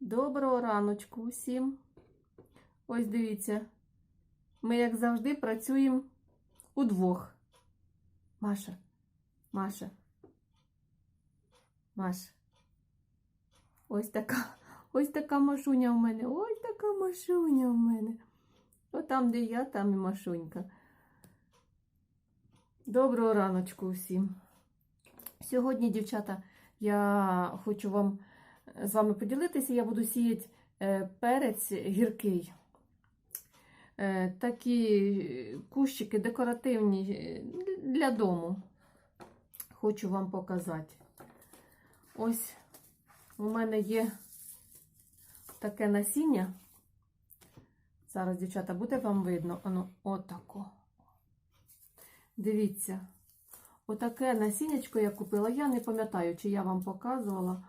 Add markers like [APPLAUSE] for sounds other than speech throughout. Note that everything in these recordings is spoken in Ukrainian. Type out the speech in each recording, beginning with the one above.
Доброго раночку усім. Ось дивіться, ми, як завжди, працюємо удвох. Маша, Маша, Маша. Ось така, ось така машуня в мене. Ось така машуня в мене. О, там, де я, там і машунька. Доброго раночку усім. Сьогодні, дівчата, я хочу вам з вами поділитися. Я буду сіяти е, перець гіркий. Е, Такі кущики декоративні е, для дому. Хочу вам показати. Ось у мене є таке насіння. Зараз, дівчата, буде вам видно. Оно отако. Дивіться. Отаке насіннячко я купила. Я не пам'ятаю, чи я вам показувала.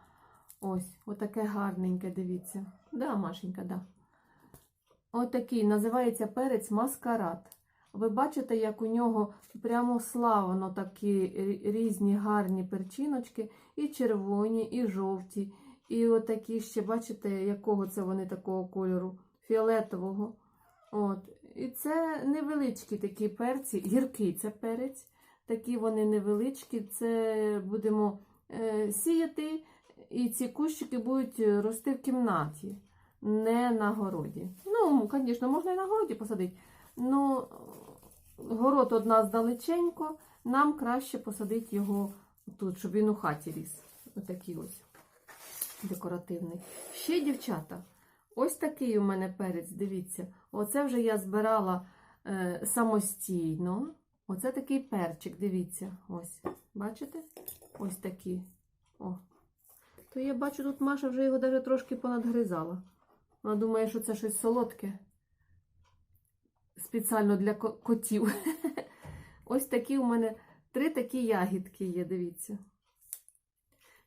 Ось, отаке гарненьке, дивіться. Да, Машенька, да. Отакий називається перець маскарад. Ви бачите, як у нього прямо славно такі різні гарні перчиночки, і червоні, і жовті. І отакі ще, бачите, якого це вони такого кольору, фіолетового. От. І це невеличкі такі перці, гіркий це перець. Такі вони невеличкі. Це будемо е, сіяти, і ці кущики будуть рости в кімнаті, не на городі. Ну, звісно, можна і на городі посадити. Ну, город од нас далеченько, нам краще посадити його тут, щоб він у хаті ріс. Отакий ось декоративний. Ще, дівчата, ось такий у мене перець, дивіться. Оце вже я збирала е, самостійно. Оце такий перчик, дивіться. Ось. Бачите? Ось такий. О. То я бачу, тут Маша вже його даже трошки понадгризала. Вона думає, що це щось солодке. Спеціально для котів. [LAUGHS] Ось такі у мене три такі ягідки є, дивіться.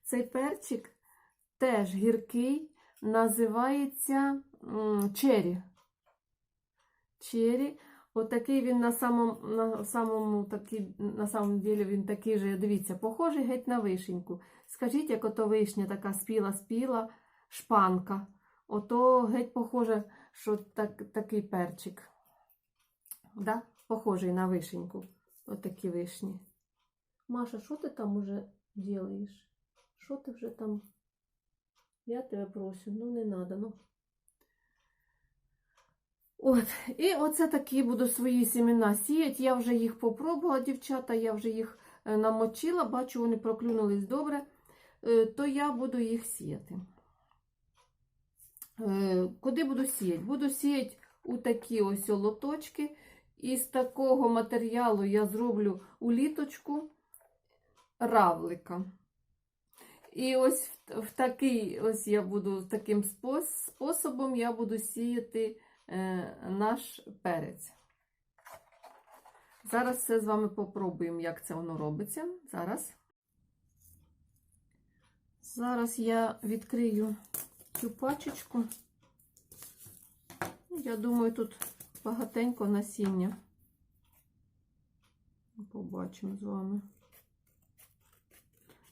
Цей перчик теж гіркий, називається чері. Чері. Отакий він на самому, на самому, такий, на самому ділі він такий же, дивіться, похожий геть на вишеньку. Скажіть, як ото вишня така спіла-спіла, шпанка. Ото геть похоже, що так, такий перчик. Да? Похожий на вишеньку. Отакі вишні. Маша, що ти там уже робиш? Що ти вже там? Я тебе прошу, ну не треба, ну. От, і оце такі буду свої сімена сіяти. Я вже їх попробувала, дівчата, я вже їх е, намочила, бачу, вони проклюнулись добре, Е, то я буду їх сіяти. Е, Куди буду сіяти? Буду сіяти у такі ось лоточки. Із такого матеріалу я зроблю уліточку равлика. І ось в, такий, ось я буду таким способом я буду сіяти наш перець. Зараз все з вами попробуємо, як це воно робиться. Зараз. Зараз я відкрию цю пачечку. Я думаю, тут багатенько насіння. Побачимо з вами.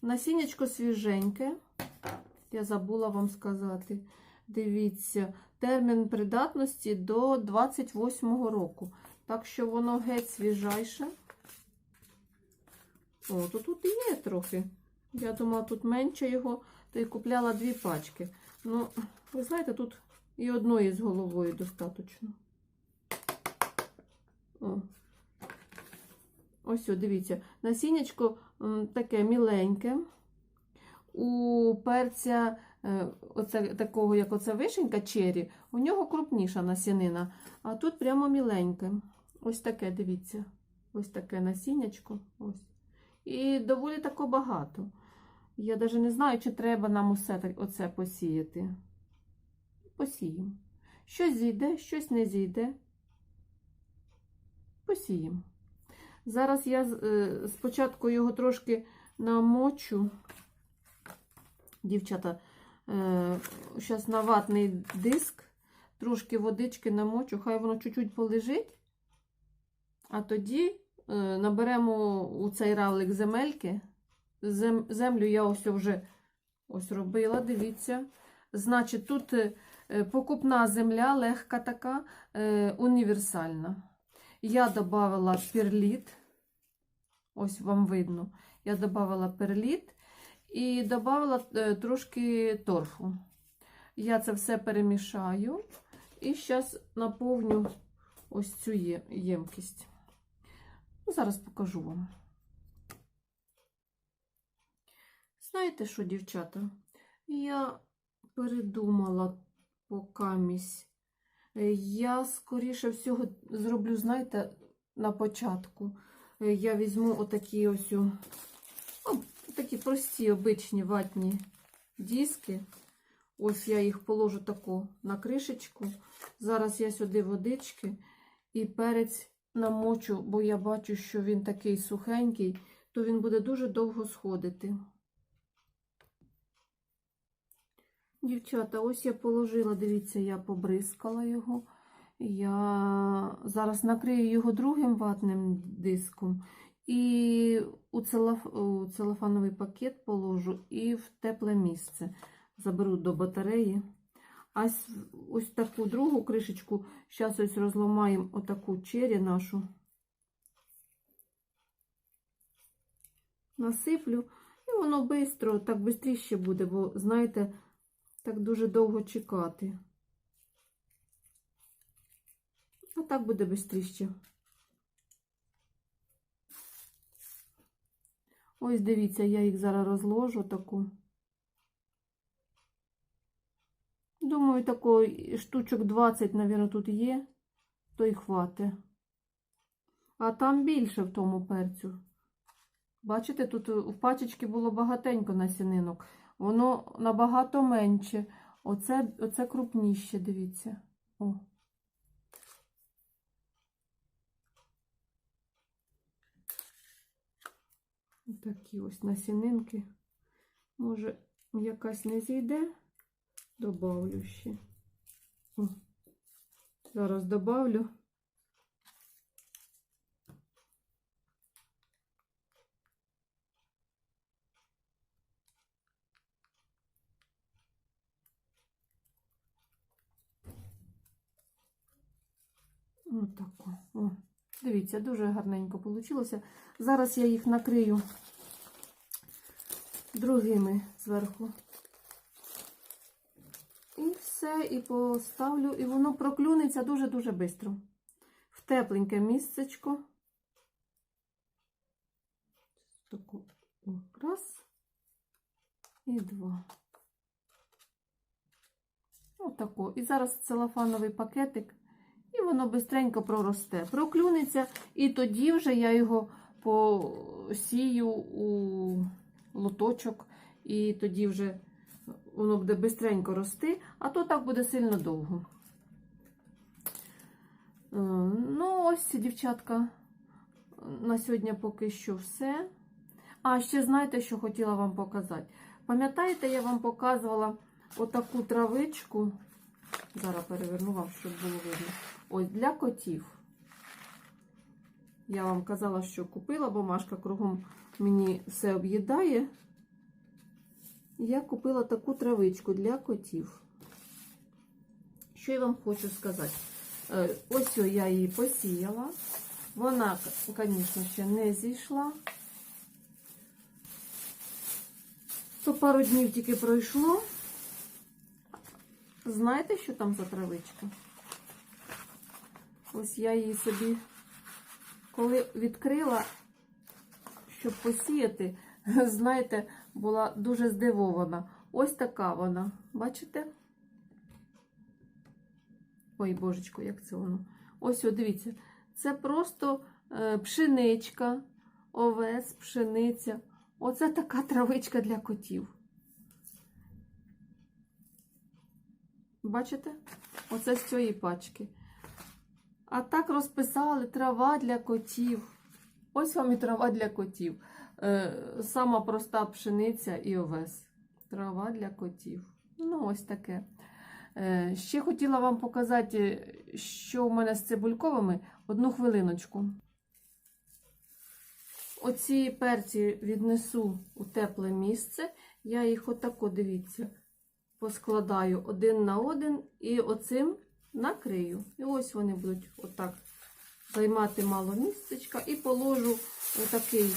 Насіннячко свіженьке. Я забула вам сказати. Дивіться, термін придатності до 28-го року. Так що воно геть свіжайше. О, то тут і є трохи. Я думала, тут менше його, то й купляла дві пачки. Ну, ви знаєте, тут і одної з головою достатньо. О. Ось, о, дивіться, насіннячко таке міленьке. У перця, оце, такого, як оце вишенька чері, у нього крупніша насінина, а тут прямо міленьке. Ось таке, дивіться. Ось таке насіннячко. Ось. І доволі тако багато. Я навіть не знаю, чи треба нам усе оце посіяти. Посіємо. Щось зійде, щось не зійде. Посіємо. Зараз я е, спочатку його трошки намочу. Дівчата, зараз на ватний диск, трошки водички намочу, хай воно чуть-чуть полежить, а тоді е, наберемо у цей равлик земельки. Зем, землю я ось вже ось робила, дивіться. Значить, тут е, е, покупна земля, легка така, е, універсальна. Я додала перліт. Ось вам видно. Я додала перліт і додала е, трошки торфу. Я це все перемішаю і зараз наповню ось цю ємкість. Ну, зараз покажу вам. Знаєте що, дівчата? Я передумала покамість. Е, Я, скоріше всього, зроблю, знаєте, на початку. Е, Я візьму отакі ось такі прості, обичні ватні диски. Ось я їх положу таку на кришечку. Зараз я сюди водички і перець намочу, бо я бачу, що він такий сухенький, то він буде дуже довго сходити. Дівчата, ось я положила, дивіться, я побризкала його. Я зараз накрию його другим ватним диском і у, целоф... у целофановий пакет положу і в тепле місце. Заберу до батареї. А ось таку другу кришечку, зараз ось розламаємо отаку чері нашу. Насиплю, і воно швидко, так швидше буде, бо, знаєте, так дуже довго чекати. А так буде швидше. Ось дивіться, я їх зараз розложу таку. Думаю, такої штучок 20, мабуть, тут є, то й хватить. А там більше в тому перцю. Бачите, тут у пачечки було багатенько насінинок. Воно набагато менше. Оце, оце крупніше, дивіться. О. Такі ось насінинки. Може, якась не зійде? Добавлю ще. О. Зараз добавлю. Отако. О, дивіться, дуже гарненько вийшло. Зараз я їх накрию другими зверху. І все, і поставлю, і воно проклюнеться дуже-дуже швидко. В тепленьке місцечко. Таку раз і два. Отако. І зараз целофановий пакетик, воно бистренько проросте. Проклюнеться, і тоді вже я його посію у лоточок, і тоді вже воно буде бистренько рости, а то так буде сильно довго. Е, Ну, ось, дівчатка, на сьогодні поки що все. А ще знаєте, що хотіла вам показати? Пам'ятаєте, я вам показувала отаку травичку. Зараз переверну вам, щоб було видно. Ось для котів. Я вам казала, що купила, бо Машка кругом мені все об'їдає. Я купила таку травичку для котів. Що я вам хочу сказати? Е, Ось я її посіяла. Вона, звісно, ще не зійшла. То пару днів тільки пройшло. Знаєте, що там за травичка? Ось я її собі, коли відкрила, щоб посіяти, [LAUGHS] знаєте, була дуже здивована. Ось така вона. Бачите? Ой, божечко, як це воно? Ось, о, дивіться, це просто е, пшеничка, овес, пшениця. Оце така травичка для котів. Бачите? Оце з цієї пачки. А так розписали трава для котів. Ось вам і трава для котів. Е, сама проста пшениця і овес. Трава для котів. Ну, ось таке. Е, ще хотіла вам показати, що в мене з цибульковими. Одну хвилиночку. Оці перці віднесу у тепле місце. Я їх отако, дивіться, поскладаю один на один і оцим накрию. І ось вони будуть отак займати мало місцечка. І положу отакий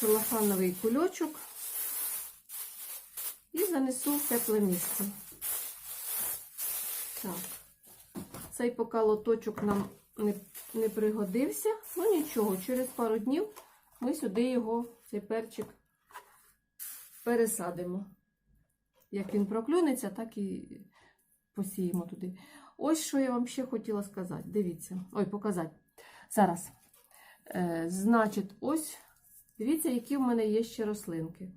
целофановий кульочок і занесу в тепле місце. Так. Цей поки лоточок нам не, не пригодився. Ну нічого, через пару днів ми сюди його, цей перчик, пересадимо. Як він проклюнеться, так і посіємо туди. Ось що я вам ще хотіла сказати. Дивіться. Ой, показати. Зараз. Е, значить, ось, дивіться, які в мене є ще рослинки.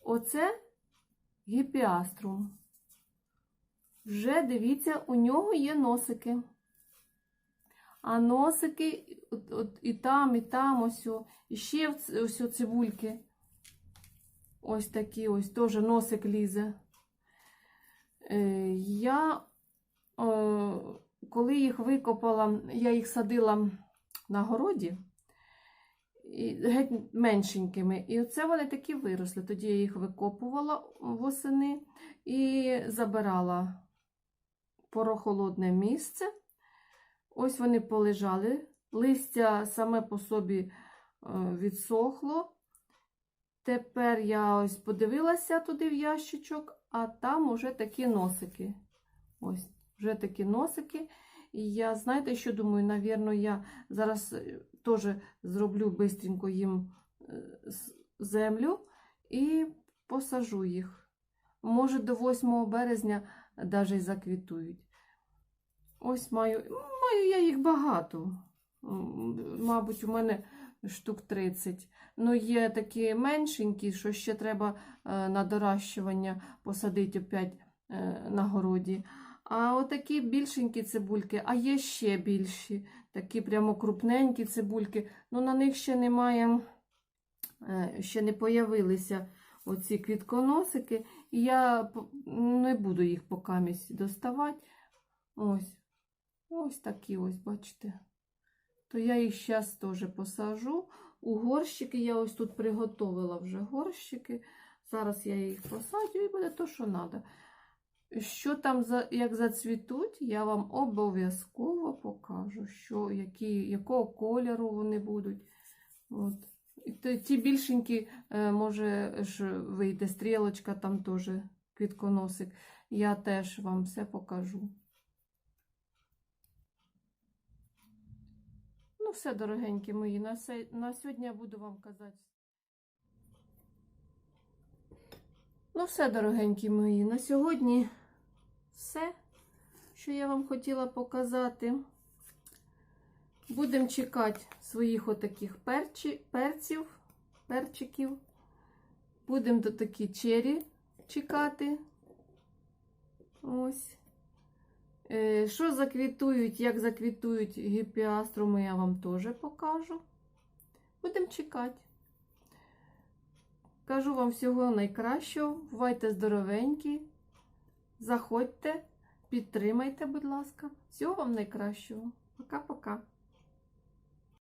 Оце гіпіаструм. Вже дивіться, у нього є носики. А носики от, от, і там, і там, ось, і ще ось цибульки. Ось такі ось, теж носик лізе. Е, я, е, коли їх викопала, я їх садила на городі, геть меншенькими. І оце вони такі виросли. Тоді я їх викопувала восени і забирала порохолодне місце. Ось вони полежали. Листя саме по собі е, відсохло. Тепер я ось подивилася туди в ящичок, а там уже такі носики. Ось, вже такі носики. І я, знаєте, що думаю, навірно, я зараз е, теж зроблю бистренько їм е, землю і посажу їх. Може, до 8 березня навіть і заквітують. Ось маю, маю я їх багато. Мабуть, у мене штук 30. Ну, є такі меншенькі, що ще треба е, на доращування посадити опять е, на городі. А отакі більшенькі цибульки, а є ще більші, такі прямо крупненькі цибульки. Ну, на них ще немає, е, ще не появилися оці квітконосики. І я не буду їх поки доставати. Ось. Ось такі ось, бачите. То я їх зараз теж посажу. У горщики я ось тут приготовила вже горщики. Зараз я їх посадю і буде то, що треба. Що там, як зацвітуть, я вам обов'язково покажу, що, які, якого кольору вони будуть. От. І ті більшенькі, е, може, ж вийде стрілочка, там теж квітконосик. Я теж вам все покажу. Ну, все, дорогенькі мої, на, се- на сьогодні я буду вам казати. Ну, все, дорогенькі мої, на сьогодні все, що я вам хотіла показати. Будемо чекати своїх отаких перчі, перців, перчиків. Будемо до такі чері чекати. Ось. Е, Що заквітують, як заквітують гіпіаструми, я вам теж покажу. Будемо чекати. Кажу вам всього найкращого. Бувайте здоровенькі. Заходьте, підтримайте, будь ласка. Всього вам найкращого. Пока-пока.